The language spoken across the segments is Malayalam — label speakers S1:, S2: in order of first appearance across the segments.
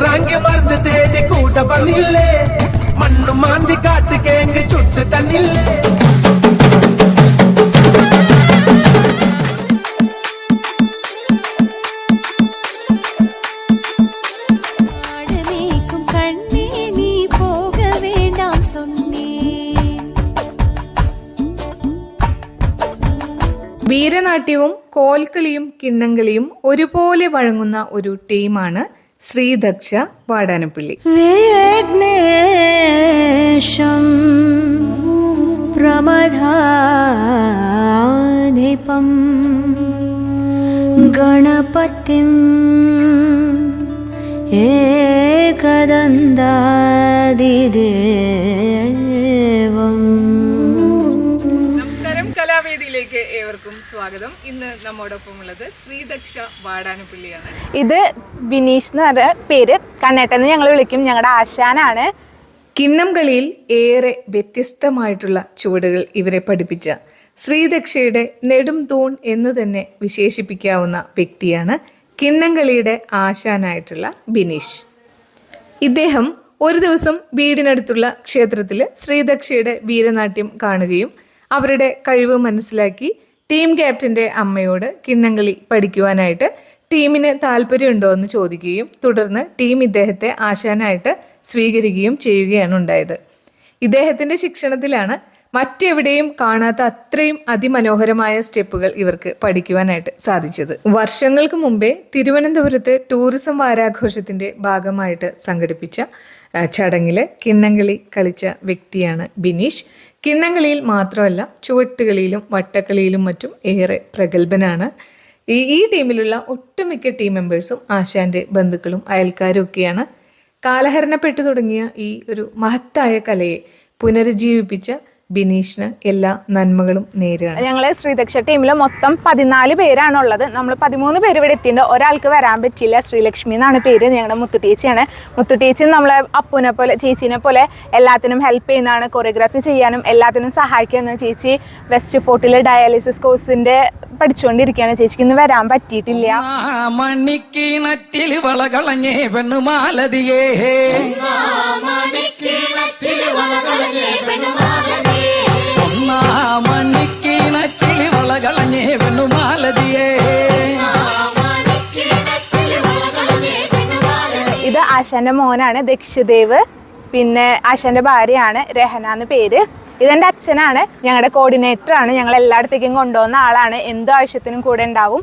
S1: ഇറാങ്കി മറന്ന് തേടി കൂട്ട പണിയില്ലേ മണ്ണു മാന്തി കാട്ട് കേങ്ങി ചുട്ട് തന്നില്ലേ?
S2: വീരനാട്യവും കോൽക്കളിയും കിണ്ണങ്കളിയും ഒരുപോലെ വഴങ്ങുന്ന ഒരു ടീമാണ് ശ്രീദക്ഷ വാടാനപ്പള്ളി.
S3: വിഘ്നേശം
S2: പ്രമധാധിപം ഗണപതിം ഏകദന്താദിദേ സ്വാഗതം. ഇന്ന് നമ്മോടൊപ്പം ഉള്ളത് ശ്രീദക്ഷ വാടാനപ്പള്ളിയാണ്.
S4: ഇത് ബിനീഷ് എന്ന് പറഞ്ഞ പേര്. കണ്ണേട്ടെന്ന് ഞങ്ങൾ വിളിക്കും. ഞങ്ങളുടെ ആശാനാണ്.
S2: കിണ്ണം കളിയിൽ ഏറെ വ്യത്യസ്തമായിട്ടുള്ള ചുവടുകൾ ഇവരെ പഠിപ്പിച്ച ശ്രീദക്ഷയുടെ നെടും തൂൺ എന്ന് തന്നെ വിശേഷിപ്പിക്കാവുന്ന വ്യക്തിയാണ് കിണ്ണംകളിയുടെ ആശാനായിട്ടുള്ള ബിനീഷ്. ഇദ്ദേഹം ഒരു ദിവസം വീടിനടുത്തുള്ള ക്ഷേത്രത്തിൽ ശ്രീദക്ഷയുടെ വീരനാട്യം കാണുകയും അവരുടെ കഴിവ് മനസ്സിലാക്കി ടീം ക്യാപ്റ്റന്റെ അമ്മയോട് കിണ്ണംകളി പഠിക്കുവാനായിട്ട് ടീമിന് താല്പര്യമുണ്ടോ എന്ന് ചോദിക്കുകയും തുടർന്ന് ടീം ഇദ്ദേഹത്തെ ആശാനായിട്ട് സ്വീകരിക്കുകയും ചെയ്യുകയാണ് ഉണ്ടായത്. ഇദ്ദേഹത്തിന്റെ ശിക്ഷണത്തിലാണ് മറ്റെവിടെയും കാണാത്ത അത്രയും അതിമനോഹരമായ സ്റ്റെപ്പുകൾ ഇവർക്ക് പഠിക്കുവാനായിട്ട് സാധിച്ചത്. വർഷങ്ങൾക്ക് മുമ്പേ തിരുവനന്തപുരത്ത് ടൂറിസം വാരാഘോഷത്തിന്റെ ഭാഗമായിട്ട് സംഘടിപ്പിച്ച ചടങ്ങിൽ കിണ്ണംകളി കളിച്ച വ്യക്തിയാണ് ബിനീഷ്. കിണ്ണംകളിയിൽ മാത്രമല്ല ചുവട്ടുകളിയിലും വട്ടക്കളിയിലും മറ്റും ഏറെ പ്രഗത്ഭനാണ്. ഈ ഈ ടീമിലുള്ള ഒട്ടുമിക്ക ടീം മെമ്പേഴ്സും ആശാന്റെ ബന്ധുക്കളും അയൽക്കാരും ഒക്കെയാണ്. കാലഹരണപ്പെട്ടു തുടങ്ങിയ ഈ ഒരു മഹത്തായ കലയെ പുനരുജ്ജീവിപ്പിച്ച ബിനീഷിന് എല്ലാ നന്മകളും നേരുകയാണ്.
S4: ഞങ്ങളെ ശ്രീദക്ഷ ടീമിൽ മൊത്തം പതിനാല് പേരാണുള്ളത്. നമ്മൾ പതിമൂന്ന് പേര് ഇവിടെ എത്തിയിട്ടുണ്ട്. ഒരാൾക്ക് വരാൻ പറ്റില്ല ശ്രീലക്ഷ്മി എന്നാണ് പേര്. ഞങ്ങളുടെ മുത്തു ടീച്ചയാണ്. മുത്തു ടീച്ചും നമ്മളെ അപ്പുനെ പോലെ ചേച്ചീനെ പോലെ എല്ലാത്തിനും ഹെൽപ്പ് ചെയ്യുന്നതാണ്. കൊറിയോഗ്രാഫി ചെയ്യാനും എല്ലാത്തിനും സഹായിക്കുന്ന ചേച്ചി വെസ്റ്റ് ഫോർട്ടിലെ ഡയാലിസിസ് കോഴ്സിന്റെ പഠിച്ചുകൊണ്ടിരിക്കുകയാണ്. ചേച്ചിക്ക് ഇന്ന് വരാൻ പറ്റിയിട്ടില്ല.
S5: മണിക്കിണറ്റിൽ വളകളഞ്ഞേ പെണ്ണുമാലതിയേ.
S4: ഇത് ആശാന്റെ മോനാണ് ദക്ഷദേവ്. പിന്നെ ആശാന്റെ ഭാര്യയാണ് രഹന എന്ന് പേര്. ഇതെന്റെ അച്ഛനാണ്. ഞങ്ങളുടെ കോർഡിനേറ്റർ ആണ്. ഞങ്ങൾ എല്ലായിടത്തേക്കും കൊണ്ടുപോകുന്ന ആളാണ്. എന്ത് ആവശ്യത്തിനും കൂടെ ഉണ്ടാവും.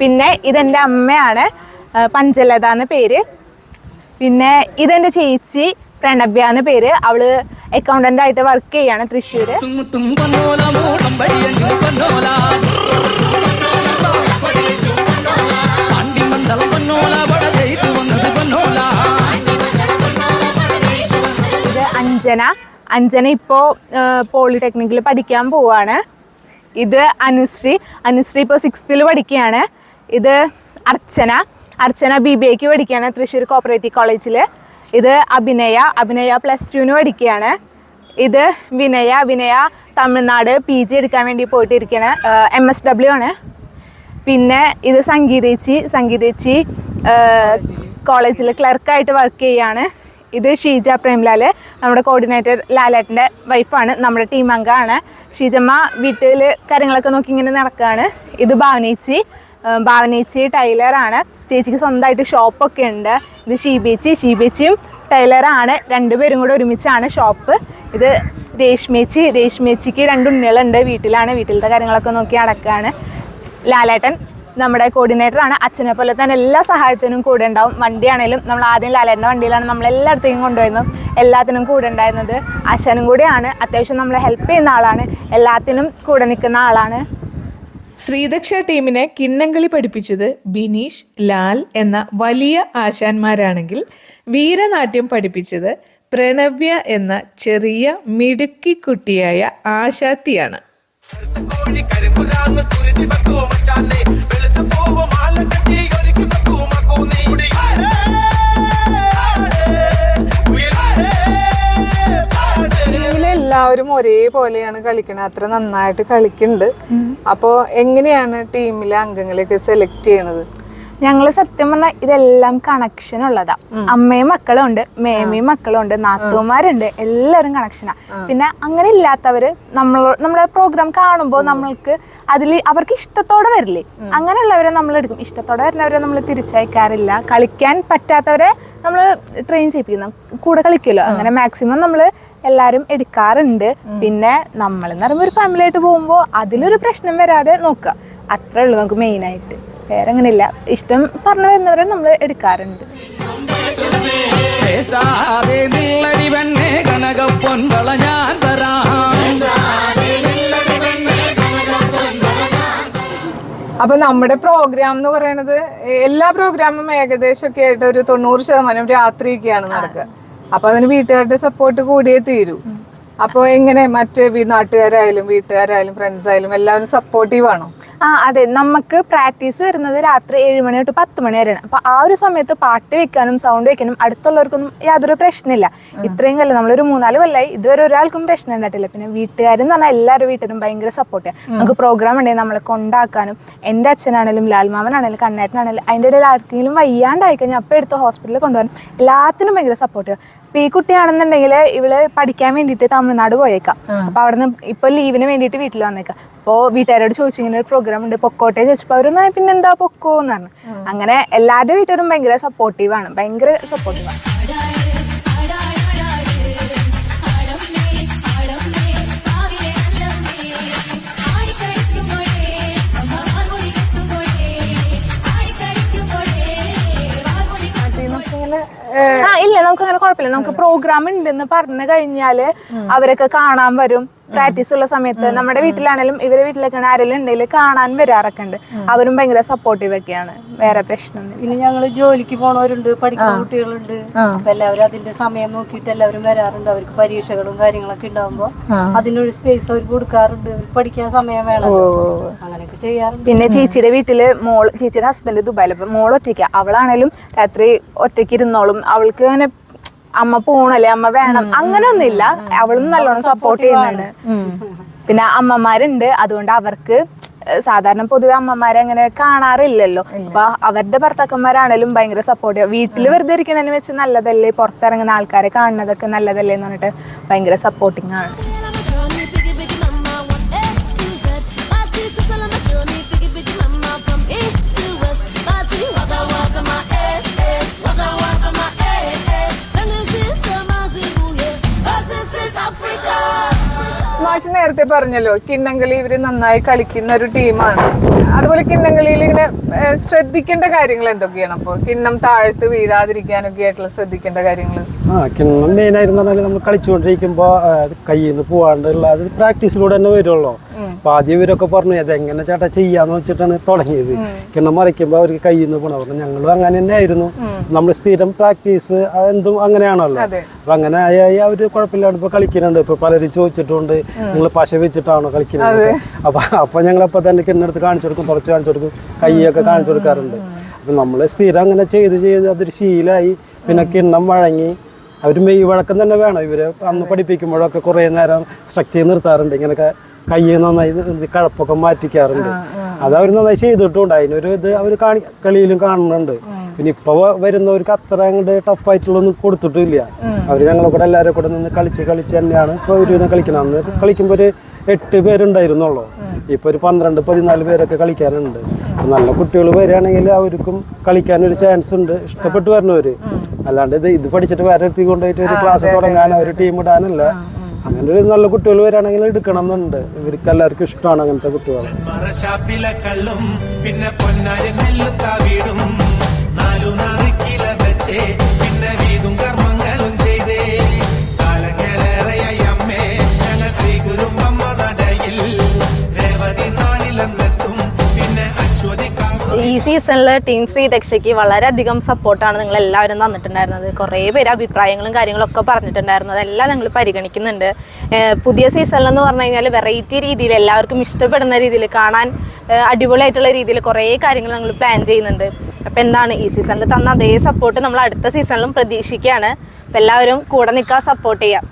S4: പിന്നെ ഇതെന്റെ അമ്മയാണ് പഞ്ചലത എന്ന പേര്. പിന്നെ ഇതെന്റെ ചേച്ചി പ്രണബ്യ എന്ന പേര്. അവൾ അക്കൗണ്ടന്റ് ആയിട്ട് വർക്ക് ചെയ്യാണ് തൃശ്ശൂര്. അഞ്ജന. അഞ്ജന ഇപ്പോൾ പോളിടെക്നിക്കിൽ പഠിക്കാൻ പോവുകയാണ് ഇത് അനുശ്രീ. അനുശ്രീ ഇപ്പോൾ സിക്സ്ത്തിൽ പഠിക്കുകയാണ് ഇത് അർച്ചന. അർച്ചന ബി ബി എക്ക് പഠിക്കുകയാണ് തൃശ്ശൂർ കോപ്പറേറ്റീവ് കോളേജിൽ ഇത് അഭിനയ. അഭിനയ പ്ലസ് ടുവിന് പഠിക്കുകയാണ് ഇത് വിനയ. വിനയ തമിഴ്നാട് പി ജി എടുക്കാൻ വേണ്ടി പോയിട്ടിരിക്കുകയാണ് എം എസ് ഡബ്ല്യു ആണ്. പിന്നെ ഇത് സംഗീതേച്ചി. സംഗീതേച്ചി കോളേജിൽ ക്ലർക്കായിട്ട് വർക്ക് ചെയ്യാണ്. ഇത് ഷീജ പ്രേംലാൽ നമ്മുടെ കോർഡിനേറ്റർ ലാലേട്ടന്റെ വൈഫാണ് നമ്മുടെ ടീം അംഗമാണ് ഷീജമ്മ വീട്ടിൽ കാര്യങ്ങളൊക്കെ നോക്കി ഇങ്ങനെ നടക്കുകയാണ് ഇത് ഭാവനേച്ചി. ഭാവനേച്ചി ടൈലറാണ് ചേച്ചിക്ക് സ്വന്തമായിട്ട് ഷോപ്പൊക്കെ ഉണ്ട്. ഇത് ഷീബേച്ചി. ഷീബേച്ചിയും ടൈലറാണ് രണ്ടുപേരും കൂടെ ഒരുമിച്ചാണ് ഷോപ്പ് ഇത് രേഷ്മേച്ചി. രേഷ്മേച്ചിക്ക് രണ്ടുണ്ണികളുണ്ട് വീട്ടിലാണ്. വീട്ടിലത്തെ കാര്യങ്ങളൊക്കെ നോക്കി നടക്കുകയാണ് ലാലേട്ടൻ നമ്മുടെ കോർഡിനേറ്റർ ആണ്. അച്ഛനെ പോലെ തന്നെ എല്ലാ സഹായത്തിനും കൂടെ ഉണ്ടാവും. വണ്ടിയാണേലും നമ്മൾ ആദ്യം ലാലേട്ടന്റെ വണ്ടിയിലാണ് നമ്മൾ എല്ലായിടത്തേക്കും കൊണ്ടുപോയിരുന്നത് എല്ലാത്തിനും കൂടെ ഉണ്ടായിരുന്നത് അശ്വനും കൂടെയാണ്. അത്യാവശ്യം നമ്മളെ ഹെൽപ്പ് ചെയ്യുന്ന ആളാണ്. എല്ലാത്തിനും കൂടെ നിൽക്കുന്ന ആളാണ്.
S2: ശ്രീദക്ഷ ടീമിനെ കിണ്ണങ്കളി പഠിപ്പിച്ചത് ബിനീഷ് ലാൽ എന്ന വലിയ ആശാന്മാരാണെങ്കിൽ വീരനാട്യം പഠിപ്പിച്ചത് പ്രണവ്യ എന്ന ചെറിയ മിടുക്കി കുട്ടിയായ ആശാത്തിയാണ്. ടീമിലെല്ലാവരും ഒരേപോലെയാണ് കളിക്കുന്നത് അത്ര നന്നായിട്ട് കളിക്കുന്നുണ്ട് അപ്പോൾ എങ്ങനെയാണ് ടീമിലെ അംഗങ്ങളെയൊക്കെ സെലക്ട് ചെയ്യണത്?
S4: ഞങ്ങൾ സത്യം പറഞ്ഞാൽ ഇതെല്ലാം കണക്ഷൻ ഉള്ളതാ. അമ്മയും മക്കളും ഉണ്ട് മേമയും മക്കളും ഉണ്ട് നാത്തൂമാരുണ്ട് എല്ലാവരും കണക്ഷനാ പിന്നെ അങ്ങനെ ഇല്ലാത്തവര് നമ്മൾ നമ്മുടെ പ്രോഗ്രാം കാണുമ്പോൾ നമ്മൾക്ക് അതിൽ അവർക്ക് ഇഷ്ടത്തോടെ വരില്ലേ? അങ്ങനെയുള്ളവരെ നമ്മൾ എടുക്കും. ഇഷ്ടത്തോടെ വരുന്നവരെ നമ്മൾ തിരിച്ചയക്കാറില്ല. കളിക്കാൻ പറ്റാത്തവരെ നമ്മൾ ട്രെയിൻ ചെയ്യിപ്പിക്കുന്ന. കൂടെ കളിക്കുമല്ലോ. അങ്ങനെ മാക്സിമം നമ്മൾ എല്ലാരും എടുക്കാറുണ്ട്. പിന്നെ നമ്മൾ എന്ന് പറയുമ്പോൾ ഒരു ഫാമിലി ആയിട്ട് പോകുമ്പോൾ അതിലൊരു പ്രശ്നം വരാതെ നോക്കുക. അത്രേ ഉള്ളൂ നമുക്ക് മെയിനായിട്ട് വേറെ അങ്ങനെ ഇല്ല ഇഷ്ടം പറഞ്ഞു വരുന്നവരെ നമ്മൾ എടുക്കാറുണ്ട്.
S2: അപ്പൊ നമ്മുടെ പ്രോഗ്രാം എന്ന് പറയുന്നത് എല്ലാ പ്രോഗ്രാമും ഏകദേശം ഒക്കെ ആയിട്ട് ഒരു തൊണ്ണൂറ് ശതമാനം രാത്രിയൊക്കെയാണ് നടക്കുക. അപ്പൊ അതിന് വീട്ടുകാരുടെ സപ്പോർട്ട് കൂടിയേ തീരൂ. അപ്പൊ എങ്ങനെ മറ്റ് നാട്ടുകാരായാലും വീട്ടുകാരായാലും ഫ്രണ്ട്സ് ആയാലും എല്ലാവരും സപ്പോർട്ടീവ് ആണോ?
S4: ആ അതെ. നമുക്ക് പ്രാക്ടീസ് വരുന്നത് രാത്രി ഏഴ് മണി തൊട്ട് പത്ത് മണി വരെയാണ്. അപ്പൊ ആ ഒരു സമയത്ത് പാട്ട് വെക്കാനും സൗണ്ട് വെക്കാനും അടുത്തുള്ളവർക്കൊന്നും യാതൊരു പ്രശ്നമില്ല. ഇത്രയും കൊല്ലം നമ്മളൊരു മൂന്നാൽ കൊല്ലമായി ഇതുവരെ ഒരാൾക്കും പ്രശ്നം ഉണ്ടായിട്ടില്ല. പിന്നെ വീട്ടുകാരെന്ന് പറഞ്ഞാൽ എല്ലാവരും വീട്ടിലും ഭയങ്കര സപ്പോർട്ട് നമുക്ക് പ്രോഗ്രാം ഉണ്ടെങ്കിൽ നമ്മളെ കൊണ്ടാക്കാനും എന്റെ അച്ഛനാണെങ്കിലും ലാൽമാമനാണെങ്കിലും കണ്ണേട്ടനാണെങ്കിലും അതിന്റെ ഇടയിൽ ആർക്കെങ്കിലും വയ്യാണ്ടായി കഴിഞ്ഞാൽ അപ്പോൾ എടുത്ത് ഹോസ്പിറ്റലിൽ കൊണ്ടുപോകാനും എല്ലാത്തിനും ഭയങ്കര സപ്പോർട്ട് ഇപ്പൊ ഈ കുട്ടിയാണെന്നുണ്ടെങ്കിൽ ഇവൾ പഠിക്കാൻ വേണ്ടിയിട്ട് തമിഴ്നാട് പോയേക്കാം. അപ്പൊ അവിടെ നിന്ന് ഇപ്പൊ ലീവിന് വേണ്ടിട്ട് വീട്ടിൽ വന്നേക്കാം. അപ്പോൾ വീട്ടുകാരോട് ചോദിച്ചു ഇങ്ങനെ ഒരു പ്രോഗ്രാം ഉണ്ട് പൊക്കോട്ടെ? ചോദിച്ചപ്പോൾ അവരൊന്നും പിന്നെ എന്താ പൊക്കോ എന്ന് പറഞ്ഞു. അങ്ങനെ എല്ലാവരുടെ വീട്ടുകാരും ഭയങ്കര സപ്പോർട്ടീവാണ് ഭയങ്കര സപ്പോർട്ടീവാണ് ആ ഇല്ല നമുക്ക് അങ്ങനെ കുഴപ്പമില്ല. നമുക്ക് പ്രോഗ്രാം ഉണ്ടെന്ന് പറഞ്ഞു കഴിഞ്ഞാൽ അവരൊക്കെ കാണാൻ വരും. പ്രാക്ടീസ് ഉള്ള സമയത്ത് നമ്മുടെ വീട്ടിലാണെങ്കിലും ഇവരെ വീട്ടിലേക്കാണ് ആരെങ്കിലും ഉണ്ടെങ്കിൽ കാണാൻ വരാറൊക്കെ ഉണ്ട്. അവരും ഭയങ്കര സപ്പോർട്ടീവ് ഒക്കെയാണ്. വേറെ പ്രശ്നമൊന്നും
S6: പിന്നെ ഞങ്ങൾ ജോലിക്ക് പോണവരുണ്ട് പഠിക്കുന്ന കുട്ടികളുണ്ട്. അപ്പൊ എല്ലാവരും അതിന്റെ സമയം നോക്കിയിട്ട് എല്ലാവരും വരാറുണ്ട്. അവർക്ക് പരീക്ഷകളും കാര്യങ്ങളൊക്കെ ഉണ്ടാവുമ്പോ അതിനൊരു സ്പേസ് അവർ കൊടുക്കാറുണ്ട്. പഠിക്കാൻ സമയം വേണം അങ്ങനെയൊക്കെ ചെയ്യാറുണ്ട്.
S4: പിന്നെ ചേച്ചിയുടെ വീട്ടിൽ മോൾ ചേച്ചിയുടെ ഹസ്ബൻഡ് ദുബായിൽ മോൾ ഒറ്റയ്ക്ക്. അവളാണേലും രാത്രി ഒറ്റയ്ക്ക് ഇരുന്നോളും. അവൾക്ക് അങ്ങനെ അമ്മ പോണല്ലേ അമ്മ വേണം. അങ്ങനെയൊന്നുമില്ല. അവളും നല്ലോണം സപ്പോർട്ട് ചെയ്യുന്നുണ്ട്. പിന്നെ അമ്മമാരുണ്ട്. അതുകൊണ്ട് അവർക്ക് സാധാരണ പൊതുവെ അമ്മമാരെ അങ്ങനെ കാണാറില്ലല്ലോ. അപ്പൊ അവരുടെ ഭർത്താക്കന്മാരാണേലും ഭയങ്കര സപ്പോർട്ട് വീട്ടിൽ വെറുതെ ഇരിക്കണതിന് വെച്ച് നല്ലതല്ലേ? പുറത്തിറങ്ങുന്ന ആൾക്കാരെ കാണുന്നതൊക്കെ നല്ലതല്ലേന്ന് പറഞ്ഞിട്ട് ഭയങ്കര സപ്പോർട്ടിങ് ആണ്.
S2: മാഷ് നേരത്തെ പറഞ്ഞല്ലോ കിണ്ണങ്കളി ഇവർ നന്നായി കളിക്കുന്ന ഒരു ടീമാണ്. അതുപോലെ കിണ്ണങ്കളിയിൽ ഇങ്ങനെ ശ്രദ്ധിക്കേണ്ട കാര്യങ്ങൾ എന്തൊക്കെയാണ്? അപ്പോൾ കിണ്ണം താഴ്ത്ത് വീഴാതിരിക്കാനൊക്കെ ആയിട്ടുള്ള ശ്രദ്ധിക്കേണ്ട കാര്യങ്ങൾ?
S7: ആ കിണ്ണം മെയിനായിരുന്നു പറഞ്ഞാൽ നമ്മൾ കളിച്ചുകൊണ്ടിരിക്കുമ്പോൾ കയ്യിൽ നിന്ന് പോവാണ്ടുള്ള അത് പ്രാക്ടീസിലൂടെ തന്നെ വരുള്ളൂ. അപ്പൊ ആദ്യം ഇവരൊക്കെ പറഞ്ഞു അത് എങ്ങനെ ചേട്ടാ ചെയ്യാന്ന് വെച്ചിട്ടാണ് തുടങ്ങിയത്. കിണ്ണം മറിക്കുമ്പോൾ അവർക്ക് കയ്യിൽ നിന്ന് പോണ പറഞ്ഞു ഞങ്ങളും അങ്ങനെ തന്നെ ആയിരുന്നു നമ്മൾ സ്ഥിരം പ്രാക്ടീസ് എന്തും അങ്ങനെയാണല്ലോ. അപ്പൊ അങ്ങനെ ആയി അവർ കുഴപ്പമില്ലാണ്ട് ഇപ്പൊ കളിക്കുന്നുണ്ട്. ഇപ്പൊ പലരും ചോദിച്ചിട്ടുണ്ട് നിങ്ങൾ പശ വെച്ചിട്ടാണോ കളിക്കുന്നത്? അപ്പൊ അപ്പൊ ഞങ്ങൾ അപ്പൊ തന്നെ കിണ്ണെടുത്ത് കാണിച്ചു കൊടുക്കും കുറച്ച് കാണിച്ചു കൊടുക്കും കൈയൊക്കെ കാണിച്ചു കൊടുക്കാറുണ്ട്. അപ്പൊ നമ്മൾ സ്ഥിരം അങ്ങനെ ചെയ്ത് ചെയ്ത് അതൊരു ശീലായി. പിന്നെ കിണ്ണം വഴങ്ങി. അവർ മെയ് വഴക്കം തന്നെ വേണം. ഇവർ അന്ന് പഠിപ്പിക്കുമ്പോഴൊക്കെ കുറേ നേരം സ്ട്രക്ചർ ചെയ്ത് നിർത്താറുണ്ട്. ഇങ്ങനെയൊക്കെ കൈ നന്നായി കഴപ്പൊക്കെ മാറ്റിക്കാറുണ്ട്. അത് അവർ നന്നായി ചെയ്തിട്ടുണ്ട്. അതിനൊരു ഇത് അവർ കാണി കളിയിലും കാണുന്നുണ്ട്. പിന്നെ ഇപ്പൊ വരുന്നവർക്ക് അത്ര അങ്ങോട്ട് ടഫായിട്ടുള്ളൊന്നും കൊടുത്തിട്ടില്ല. അവർ ഞങ്ങളെ കൂടെ എല്ലാവരും കൂടെ നിന്ന് കളിച്ച് കളിച്ച് തന്നെയാണ് ഇപ്പൊ ഒരു കളിക്കണം അന്ന് കളിക്കുമ്പോൾ ഒരു എട്ട് പേരുണ്ടായിരുന്നുള്ളൂ. ഇപ്പൊ ഒരു പന്ത്രണ്ട് പതിനാല് പേരൊക്കെ കളിക്കാനുണ്ട് നല്ല കുട്ടികൾ വരികയാണെങ്കിൽ അവർക്കും കളിക്കാൻ ഒരു ചാൻസ് ഉണ്ട്. ഇഷ്ടപ്പെട്ട് വരണവര് അല്ലാണ്ട് ഇത് ഇത് പഠിച്ചിട്ട് വേറെ എടുത്തി കൊണ്ടുപോയിട്ട് ഒരു ക്ലാസ് തുടങ്ങാനോ ഒരു ടീം ഇടാനല്ല. അങ്ങനെ ഒരു നല്ല കുട്ടികൾ വരാണെങ്കിൽ എടുക്കണം എന്നുണ്ട്. ഇവർക്ക് എല്ലാവർക്കും ഇഷ്ടമാണ് അങ്ങനത്തെ കുട്ടികൾ
S1: പിന്നെ
S8: സീസണിൽ ടീം ശ്രീ ശ്രീദക്ഷയ്ക്ക് വളരെയധികം സപ്പോർട്ടാണ് നിങ്ങൾ എല്ലാവരും തന്നിട്ടുണ്ടായിരുന്നത്. കുറേ പേര് അഭിപ്രായങ്ങളും കാര്യങ്ങളൊക്കെ പറഞ്ഞിട്ടുണ്ടായിരുന്നു അതെല്ലാം ഞങ്ങൾ പരിഗണിക്കുന്നുണ്ട്. പുതിയ സീസണിലെന്ന് പറഞ്ഞു കഴിഞ്ഞാൽ വെറൈറ്റി രീതിയിൽ എല്ലാവർക്കും ഇഷ്ടപ്പെടുന്ന രീതിയിൽ കാണാൻ അടിപൊളിയായിട്ടുള്ള രീതിയിൽ കുറേ കാര്യങ്ങൾ ഞങ്ങൾ പ്ലാൻ ചെയ്യുന്നുണ്ട്. അപ്പോൾ എന്താണ് ഈ സീസണിൽ തന്ന അതേ സപ്പോർട്ട് നമ്മൾ അടുത്ത സീസണിലും പ്രതീക്ഷിക്കുകയാണ്. അപ്പോൾ എല്ലാവരും കൂടെ നിൽക്കാൻ സപ്പോർട്ട് ചെയ്യാം.